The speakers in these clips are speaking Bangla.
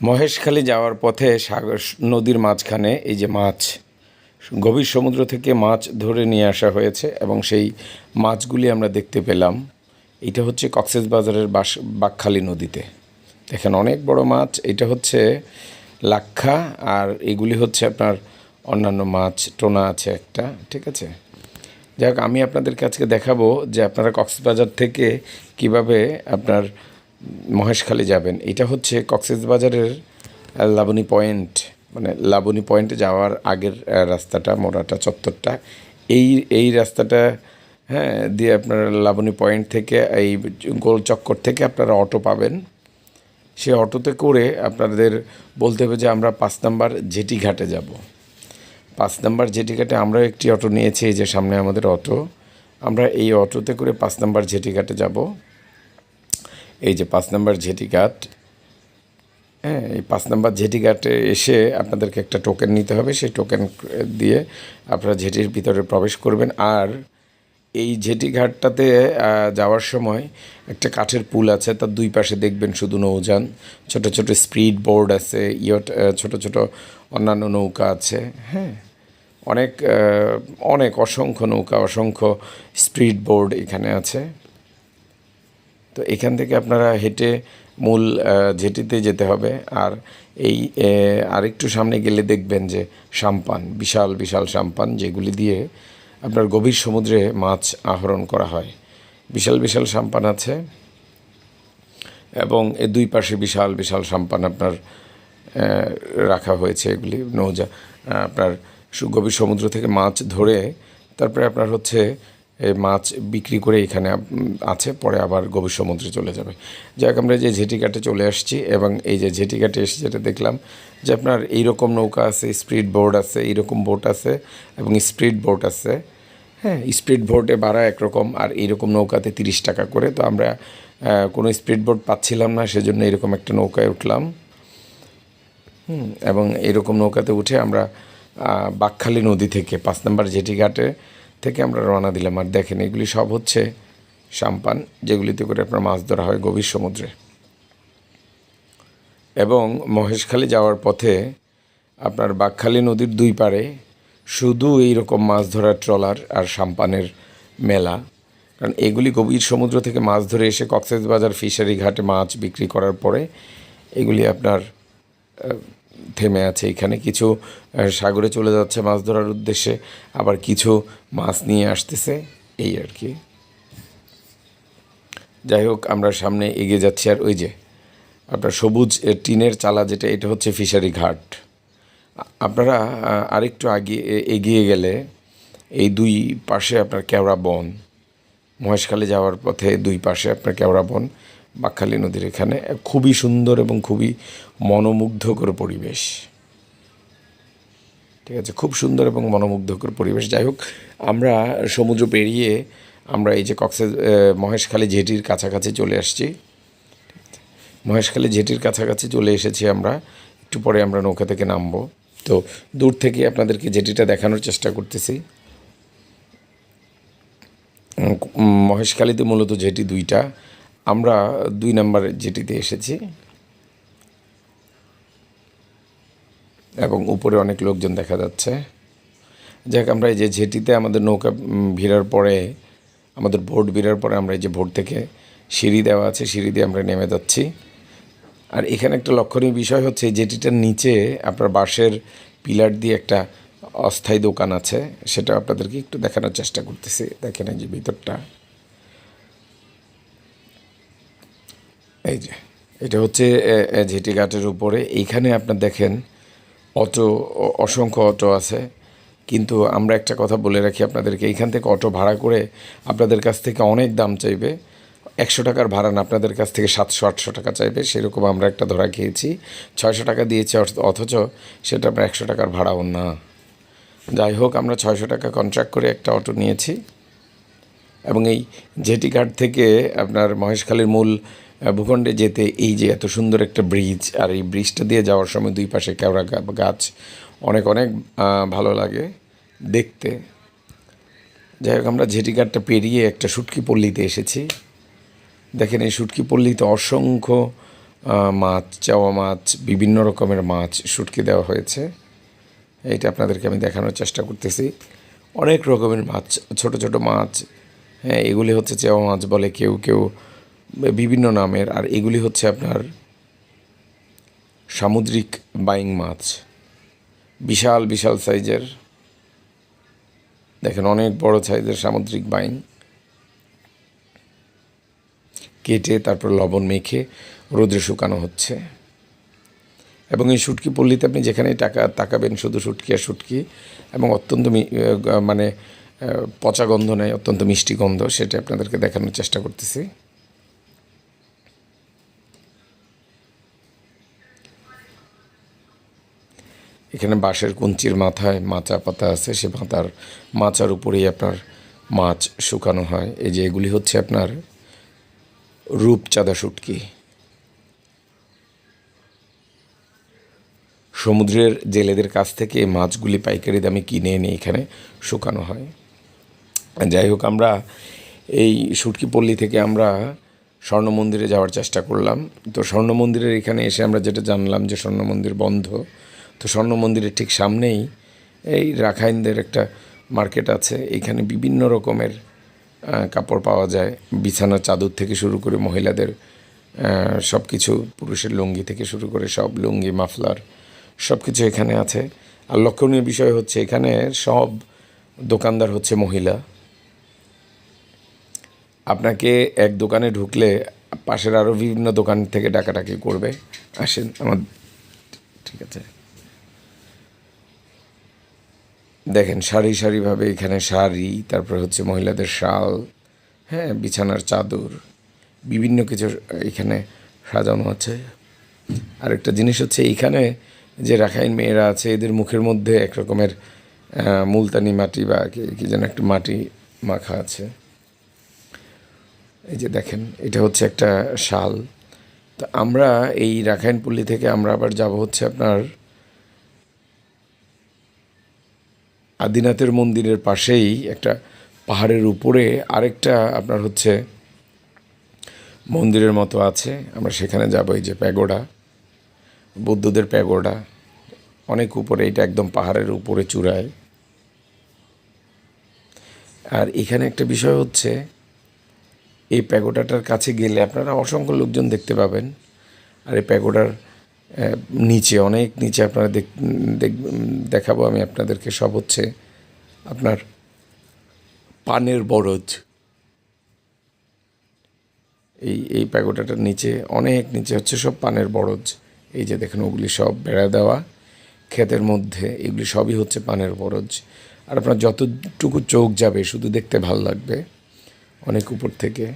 মহেশখালী যাওয়ার পথে সাগর নদীর মাঝখানে এই যে মাছ, গভীর সমুদ্র থেকে মাছ ধরে নিয়ে আসা হয়েছে এবং সেই মাছগুলি আমরা দেখতে পেলাম। এটা হচ্ছে কক্সেস বাজারের বাস, বাকখালী নদীতে। দেখেন অনেক বড় মাছ, এটা হচ্ছে লাক্ষা আর এগুলি হচ্ছে আপনার অন্যান্য মাছ, টোনা আছে একটা, ঠিক আছে? যাই হোক আমি আপনাদেরকে আজকে দেখাবো যে আপনারা কক্সবাজার থেকে কীভাবে আপনার মহেশখালী যাবেন। এটা হচ্ছে কক্সবাজারের লাবণী পয়েন্ট। মানে লাবণী পয়েন্টে যাওয়ার আগের রাস্তাটা, মোড়াটা, চত্বরটা। এই এই রাস্তাটা হ্যাঁ দিয়ে আপনার লাবণী পয়েন্ট থেকে এই গোল চক্কর থেকে আপনারা অটো পাবেন। সে অটোতে করে আপনাদের বলতে হবে যে আমরা পাঁচ নাম্বার জেটি ঘাটে যাব। পাঁচ নাম্বার জেটি ঘাটে আমরা একটি অটো নিয়েছি, এই যে সামনে আমাদের অটো। আমরা এই অটোতে করে পাঁচ নাম্বার জেটি ঘাটে যাব। এই যে পাঁচ নাম্বার জেটি ঘাট হ্যাঁ এই পাঁচ নাম্বার জেটি ঘাটে এসে আপনাদেরকে একটা টোকেন নিতে হবে। সেই টোকেন দিয়ে আপনারা ঝেটির ভিতরে প্রবেশ করবেন। আর এই জেটি ঘাটটাতে যাওয়ার সময় একটা কাঠের পুল আছে, তার দুই পাশে দেখবেন শুধু নৌযান। ছোট ছোট স্পিড বোর্ড আছে, ইয়ট ছোট ছোট অন্যান্য নৌকা আছে হ্যাঁ। অনেক অনেক অসংখ্য নৌকা, অসংখ্য স্পিড বোর্ড এখানে আছে। তো এখান থেকে আপনারা হেঁটে মূল জেটিতে যেতে হবে। আর এই আরেকটু সামনে গেলে দেখবেন যে সাম্পান, বিশাল বিশাল সাম্পান, যেগুলি দিয়ে আপনার গভীর সমুদ্রে মাছ আহরণ করা হয়। বিশাল বিশাল সাম্পান আছে এবং এর দুই পাশে বিশাল বিশাল সাম্পান আপনার রাখা হয়েছে এগুলি। নৌজা আপনার গভীর সমুদ্র থেকে মাছ ধরে তারপরে আপনার হচ্ছে মাছ বিক্রি করে এখানে আছে, পরে আবার গভীর সমুদ্রে চলে যাবে। যাক, আমরা যে ঝেটিঘাটে চলে আসছি এবং এই যে ঝেটিঘাটে এসে যেটা দেখলাম যে আপনার এইরকম নৌকা আছে স্পিড বোর্ড আছে, এইরকম বোট আছে এবং স্পিড বোট আছে। হ্যাঁ স্পিড বোটে ভাড়া একরকম আর এইরকম নৌকাতে তিরিশ টাকা করে। তো আমরা কোনো স্পিড বোট পাচ্ছিলাম না, সেজন্য এরকম একটা নৌকায় উঠলাম। এবং এরকম নৌকাতে উঠে আমরা বাকখালী নদী থেকে পাঁচ নম্বর জেটি ঘাটে থেকে আমরা রওনা দিলাম। আর দেখেন, এগুলি সব হচ্ছে সাম্পান, যেগুলিতে করে আপনার মাছ ধরা হয় গভীর সমুদ্রে। এবং মহেশখালী যাওয়ার পথে আপনার বাকখালী নদীর দুই পারে শুধু এই রকম মাছ ধরার ট্রলার আর সাম্পানের মেলা। কারণ এগুলি গভীর সমুদ্র থেকে মাছ ধরে এসে কক্সেস বাজার ফিশারি ঘাটে মাছ বিক্রি করার পরে এগুলি আপনার থেমে আছে। এখানে কিছু সাগরে চলে যাচ্ছে মাছ ধরার উদ্দেশ্যে। আবার কিছু মাছ নিয়ে আসতেছে, এই আর কি। যাই হোক, আমরা সামনে এগিয়ে যাচ্ছি। আর ওই যে, আপনার সবুজ টিনের চালা যেটা, এটা হচ্ছে ফিশারি ঘাট। আপনারা আরেকটু আগে এগিয়ে গেলে এই দুই পাশে আপনার কেওড়া বন। মহেশখালী যাওয়ার পথে দুই পাশে আপনার কেওড়া বন। বাকখালী নদীর এখানে খুবই সুন্দর এবং খুবই মনোমুগ্ধকর পরিবেশ। ঠিক আছে খুব সুন্দর এবং মনোমুগ্ধকর পরিবেশ। যাই হোক আমরা সমুদ্র পেরিয়ে আমরা এই যে কক্সেস আহ, মহেশখালী জেটির কাছাকাছি চলে আসছি। মহেশখালী জেটির কাছাকাছি চলে এসেছি আমরা। একটু পরে আমরা নৌকা থেকে নামবো। তো দূর থেকে আপনাদেরকে জেটিটা দেখানোর চেষ্টা করতেছি। মহেশখালীতে মূলত জেটি দুইটা। আমরা দুই নাম্বার জেটিতে এসেছি। এবং উপরে অনেক লোকজন দেখা যাচ্ছে। যাক, আমরা এই যে জেটিতে আমাদের নৌকা ভিড়ার পরে, আমাদের ভোট ভিড়ার পরে আমরা এই যে ভোট থেকে সিঁড়ি দেওয়া আছে, সিঁড়ি দিয়ে আমরা নেমে যাচ্ছি। আর এখানে একটা লক্ষণীয় বিষয় হচ্ছে জেটিটার নিচে আপনার বাঁশের পিলার দিয়ে একটা অস্থায়ী দোকান আছে। সেটা আপনাদেরকে একটু দেখানোর চেষ্টা করতেছি। দেখেন এই যে ভিতরটা। এই যে এটা হচ্ছে এ, ঘাটের উপরে। এইখানে আপনার দেখেন অটো অসংখ্য অটো আছে। কিন্তু আমরা একটা কথা বলে রাখি আপনাদেরকে এইখান থেকে অটো ভাড়া করে আপনাদের কাছ থেকে অনেক দাম চাইবে। একশো টাকার ভাড়া না আপনাদের কাছ থেকে সাতশো আটশো টাকা চাইবে। সেরকম আমরা একটা ধরা খেয়েছি। ছয়শো টাকা দিয়েছি অথ- অথচ সেটা আমরা একশো টাকার ভাড়াও না। যাই হোক আমরা ছয়শো টাকা কন্ট্রাক্ট করে একটা অটো নিয়েছি। এবং এই জেটি ঘাট থেকে আপনার মহেশখালীর মূল ভূখণ্ডে যেতে এই যে এত সুন্দর একটা ব্রিজ আর এই ব্রিজটা দিয়ে যাওয়ার সময় দুই পাশে কেওড়া গাছ, অনেক অনেক ভালো লাগে দেখতে। যাই হোক, আমরা জেটি ঘাটটা পেরিয়ে একটা সুটকি পল্লীতে এসেছি। দেখেন, এই সুটকি পল্লীতে অসংখ্য মাছ, চাওয়া মাছ, বিভিন্ন রকমের মাছ শুটকি দেওয়া হয়েছে। এইটা আপনাদেরকে আমি দেখানোর চেষ্টা করতেছি। অনেক রকমের মাছ, ছোট ছোট মাছ। হ্যাঁ এগুলি হচ্ছে চেওয়া মাছ বলে কেউ কেউ বিভিন্ন নামের, আর এগুলি হচ্ছে আপনার সামুদ্রিক বাইং মাছ। বিশাল বিশাল সাইজের। দেখেন, অনেক বড় সাইজের সামুদ্রিক বাইং। কেটে তারপর লবণ মেখে রোদ্রে শুকানো হচ্ছে। এবং এই শুটকি পল্লীতে আপনি যেখানেই টাকা, তাকাবেন, শুধু শুটকি আর শুটকি, এবং অত্যন্ত মানে পচা গন্ধ নেয়, অত্যন্ত মিষ্টি গন্ধ, সেটা আপনাদেরকে দেখানোর চেষ্টা করতেছি। এখানে বাঁশের কুঞ্চির মাথায় মাচা পাতা আছে, সে পাতার মাচার উপরেই আপনার মাছ শুকানো হয়। এই যে এগুলি হচ্ছে আপনার রূপচাঁদা শুটকি সমুদ্রের জেলেদের কাছ থেকে মাছগুলি পাইকারি দামে কিনে এনে এখানে শুকানো হয়। যাই হোক, আমরা এই শুটকি পল্লী থেকে আমরা স্বর্ণ মন্দিরে যাওয়ার চেষ্টা করলাম। তো স্বর্ণ মন্দিরের এখানে এসে আমরা যেটা জানলাম যে স্বর্ণ মন্দির বন্ধ। তো স্বর্ণ মন্দিরের ঠিক সামনেই এই রাখাইনদের একটা মার্কেট আছে। এখানে বিভিন্ন রকমের কাপড় পাওয়া যায়। বিছানার চাদর থেকে শুরু করে মহিলাদের সব কিছু পুরুষের লুঙ্গি থেকে শুরু করে সব লুঙ্গি, মাফলার সব কিছু এখানে আছে। আর লক্ষণীয় বিষয় হচ্ছে এখানে সব দোকানদার হচ্ছে মহিলা। আপনাকে এক দোকানে ঢুকলে পাশের আরও বিভিন্ন দোকান থেকে ডাকাডাকি করবে। আসেন, আমার, ঠিক আছে। দেখেন, সারি সারিভাবে এখানে শাড়ি, তারপর হচ্ছে মহিলাদের শাল হ্যাঁ বিছানার চাদর, বিভিন্ন কিছু এখানে সাজানো আছে। আরেকটা জিনিস হচ্ছে এইখানে যে রাখাইন মেয়েরা আছে, এদের মুখের মধ্যে এক রকমের মুলতানি মাটি বা কি কি যেন একটা মাটি মাখা আছে। এই যে দেখেন, এটা হচ্ছে একটা শাল। তো আমরা এই রাখাইনপল্লী থেকে আমরা আবার যাব হচ্ছে আপনার আদিনাথের মন্দিরের পাশেই একটা পাহাড়ের উপরে আরেকটা আপনার হচ্ছে মন্দিরের মতো আছে। আমরা সেখানে যাব, এই যে প্যাগোডা, বুদ্ধদের প্যাগোডা। অনেক উপরে এটা একদম পাহাড়ের উপরে চূড়ায়। আর এখানে একটা বিষয় হচ্ছে, এই প্যাগোডাটার কাছে গেলে আপনারা অসংখ্য লোকজন দেখতে পাবেন। আর এই প্যাগোডার নিচে, অনেক নিচে আপনারা দেখ, দেখ- দেখাবো, আমি আপনাদেরকে সব হচ্ছে আপনার পানের বরজ। এই এই প্যাগোডাটার নিচে, অনেক নিচে হচ্ছে সব পানের বরজ। এই যে দেখেন, ওগুলি সব বেড়া দেওয়া। ক্ষেতের মধ্যে এগুলি সবই হচ্ছে পানের বরজ। আর আপনার যতটুকু চোখ যাবে, শুধু দেখতে ভালো লাগবে, অনেক উপর থেকে।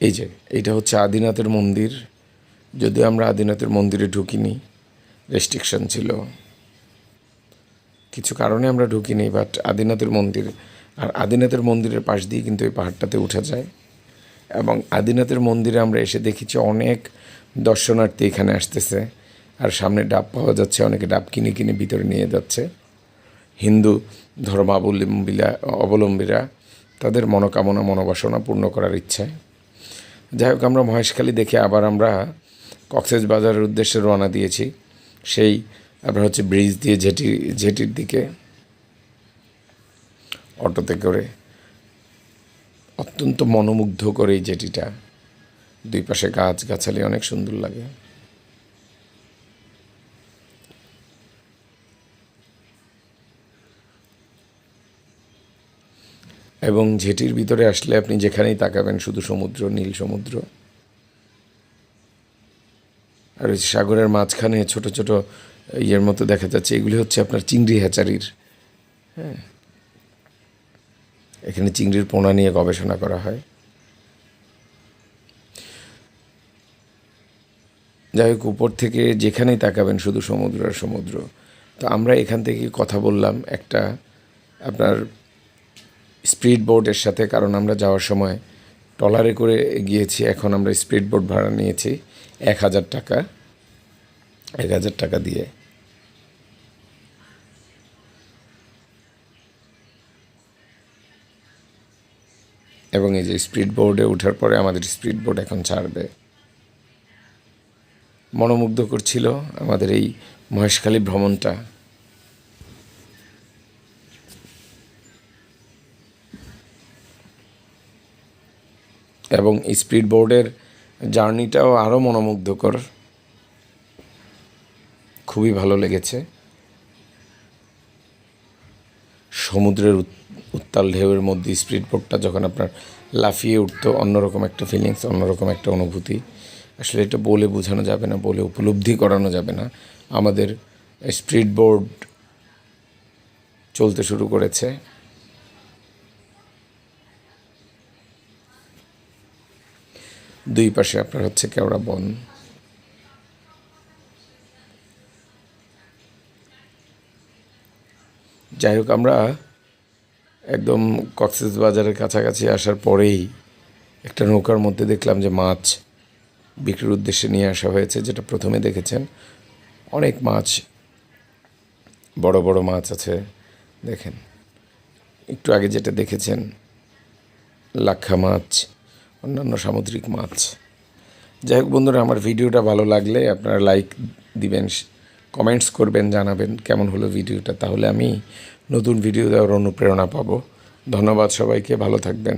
এই যে, এইটা হচ্ছে আদিনাথের মন্দির। যদিও আমরা আদিনাথের মন্দিরে ঢুকিনি রেস্ট্রিকশন ছিল। কিছু কারণে আমরা ঢুকিনি বাট আদিনাথের মন্দির, আর আদিনাথের মন্দিরের পাশ দিয়ে কিন্তু এই পাহাড়টাতে উঠা যায়। এবং আদিনাথের মন্দিরে আমরা এসে দেখেছি অনেক দর্শনার্থী এখানে আসতেছে, আর সামনে ডাব পাওয়া যাচ্ছে, অনেকে ডাব কিনে কিনে ভিতরে নিয়ে যাচ্ছে। হিন্দু ধর্মাবলম্বীরা, অবলম্বীরা তাদের মনোকামনা, মনোবাসনা পূর্ণ করার ইচ্ছায়। যাই হোক, আমরা মহেশখালী দেখে আবার আমরা কক্সেস বাজারের উদ্দেশ্যে রওনা দিয়েছি। সেই আপনার হচ্ছে ব্রিজ দিয়ে ঝেটি ঝেটির দিকে অটোতে করে অত্যন্ত মনোমুগ্ধ করে এই জেটিটা। দুই পাশে গাছ গাছালি অনেক সুন্দর লাগে। এবং ঝেটির ভিতরে আসলে আপনি যেখানেই তাকাবেন, শুধু সমুদ্র, নীল সমুদ্র আর ওই সাগরের মাঝখানে ছোট ছোট ইয়ের মতো দেখা যাচ্ছে, এগুলি হচ্ছে আপনার চিংড়ি হ্যাচারির। হ্যাঁ। এখানে চিংড়ির পোনা নিয়ে গবেষণা করা হয়। যাই হোক, উপর থেকে যেখানেই তাকাবেন শুধু সমুদ্র আর সমুদ্র। তো আমরা এখান থেকে কথা বললাম একটা আপনার স্পিড বোর্ডের সাথে, কারণ আমরা যাওয়ার সময় ট্রলারে করে গিয়েছি, এখন আমরা স্পিড বোর্ড ভাড়া নিয়েছি। এক হাজার টাকা, এক হাজার টাকা দিয়ে। এবং এই যে স্পিড বোর্ডে ওঠার পরে আমাদের স্পিড বোর্ড এখন ছাড়বে মনোমুগ্ধ করছিল আমাদের এই মহেশখালী ভ্রমণটা। এবং স্পিড বোর্ডের জার্নিটাও আরও মনোমুগ্ধকর। খুবই ভালো লেগেছে। সমুদ্রের উত- উত্তাল ঢেউয়ের মধ্যে স্পিড বোটটা যখন আপনার লাফিয়ে উঠতো, অন্যরকম একটা ফিলিংস অন্যরকম একটা অনুভূতি। আসলে এটা বলে বোঝানো যাবে না, বলে উপলব্ধি করানো যাবে না। আমাদের স্পিড বোর্ড চলতে শুরু করেছে। দুই পাশে আপনার হচ্ছে কেওড়া বন। যাই হোক, আমরা একদম কক্সেস বাজারের কাছাকাছি আসার পরেই একটা নৌকার মধ্যে দেখলাম যে মাছ বিক্রির উদ্দেশ্যে নিয়ে আসা হয়েছে, যেটা প্রথমে দেখেছেন। অনেক মাছ, বড় বড় মাছ আছে, দেখেন। একটু আগে যেটা দেখেছেন, লাক্ষা মাছ অন্যান্য সামুদ্রিক মাছ। যাই হোক বন্ধুরা, আমার ভিডিওটা ভালো লাগলে আপনারা লাইক দিবেন কমেন্টস করবেন, জানাবেন কেমন হলো ভিডিওটা। তাহলে আমি নতুন ভিডিও দেওয়ার অনুপ্রেরণা পাবো। ধন্যবাদ সবাইকে, ভালো থাকবেন।